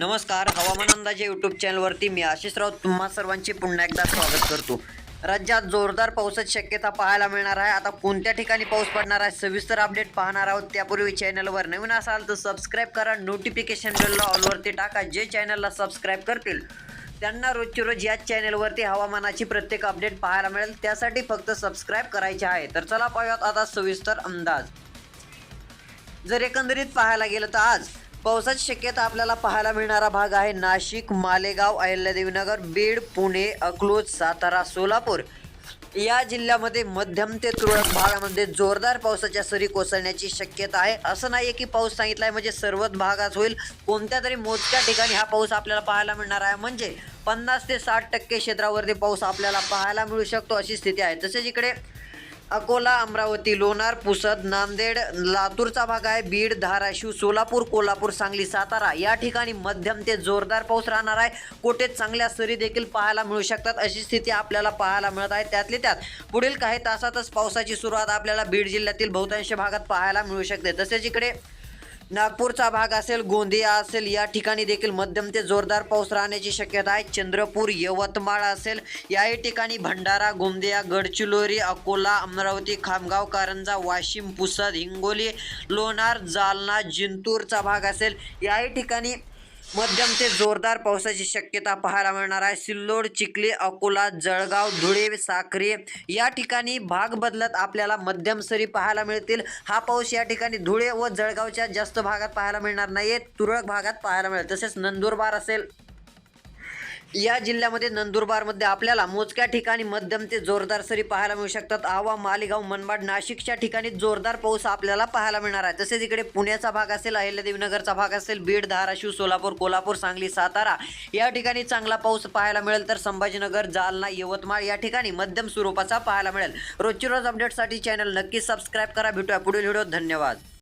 नमस्कार हवामान अंदाजे यूट्यूब चॅनलवरती मी आशिष राऊत. तुम्हा सर्वांचे पुन्हा एकदा स्वागत करतो. राज्यात जोरदार पावसाची शक्यता पाहायला मिळणार आहे. आता कोणत्या ठिकाणी पाऊस पडणार आहे सविस्तर अपडेट पाहणार आहोत. त्यापूर्वी चॅनलवर नवीन असाल तर सबस्क्राईब करा. नोटिफिकेशन बेलला ऑलवरती टाका जे चॅनलला सबस्क्राईब करतील. त्यांना रोजची रोज याच चॅनलवरती हवामानाची प्रत्येक अपडेट पाहायला मिळेल. त्यासाठी फक्त सबस्क्राईब करायचे आहे. तर चला पाहूयात आता सविस्तर अंदाज. जर एकंदरीत पाहायला गेलं तर आज पावसाची शक्यता आपल्याला पाहायला मिळणारा भाग आहे नाशिक मालेगाव अहिल्यादेवीनगर बीड पुणे अकलूज सातारा सोलापूर. या जिल्ह्यामध्ये मध्यम ते तुरळक भागामध्ये जोरदार पावसाच्या सरी कोसळण्याची शक्यता आहे. असं नाही आहे की पाऊस सांगितला आहे म्हणजे सर्वच भागात होईल. कोणत्या तरी मोजक्या ठिकाणी हा पाऊस आपल्याला पाहायला मिळणार आहे. म्हणजे पन्नास ते साठ टक्के क्षेत्रावरती पाऊस आपल्याला पाहायला मिळू शकतो अशी स्थिती आहे. तसेच इकडे अकोला अमरावती लोणार पुसद नांदेड लातूरचा भाग आहे. बीड धाराशिव सोलापूर कोल्हापूर सांगली सातारा या ठिकाणी मध्यम ते जोरदार पाऊस राहणार आहे. कोठे चांगल्या सरी देखील पाहायला मिळू शकतात अशी स्थिती आपल्याला पाहायला मिळत आहे. त्यातली त्यात पुढील काही तासातच पावसाची सुरुवात आपल्याला बीड जिल्ह्यातील बहुतांश भागात पाहायला मिळू शकते. तसेच इकडे नागपूरचा भाग असेल गोंदिया असेल या ठिकाणी देखील मध्यम ते जोरदार पाऊस राहण्याची शक्यता आहे. चंद्रपूर यवतमाळ असेल याही ठिकाणी भंडारा गोंदिया गडचिरोली अकोला अमरावती खामगाव कारंजा वाशिम पुसद हिंगोली लोणार जालना जिंतूरचा भाग असेल याही ठिकाणी मध्यम ते जोरदार पावसाची शक्यता पाहायला मिळणार आहे. सिल्लोड चिखली अकोला जळगाव धुळे साक्री या ठिकाणी भाग बदलत आपल्याला मध्यम सरी पाहायला मिळतील. हा पाऊस या ठिकाणी धुळे व जळगावच्या जास्त भागात पाहायला मिळणार नाही तुरळक भागात पाहायला मिळेल. तसेच नंदुरबार असेल या जिल्ह्यामध्ये नंदुरबारमध्ये आपल्याला मोजक्या ठिकाणी मध्यम ते जोरदार सरी पाहायला मिळू शकतात. आवा मालेगाव मनमाड नाशिकच्या ठिकाणी जोरदार पाऊस आपल्याला पाहायला मिळणार आहे. तसेच इकडे पुण्याचा भाग असेल अहिल्यादेवीनगरचा भाग असेल बीड धाराशिव सोलापूर कोल्हापूर सांगली सातारा या ठिकाणी चांगला पाऊस पाहायला मिळेल. तर संभाजीनगर जालना यवतमाळ या ठिकाणी मध्यम स्वरूपाचा पाहायला मिळेल. रोजची रोज अपडेटसाठी चॅनल नक्की सबस्क्राईब करा. भेटूया पुढील व्हिडिओ धन्यवाद.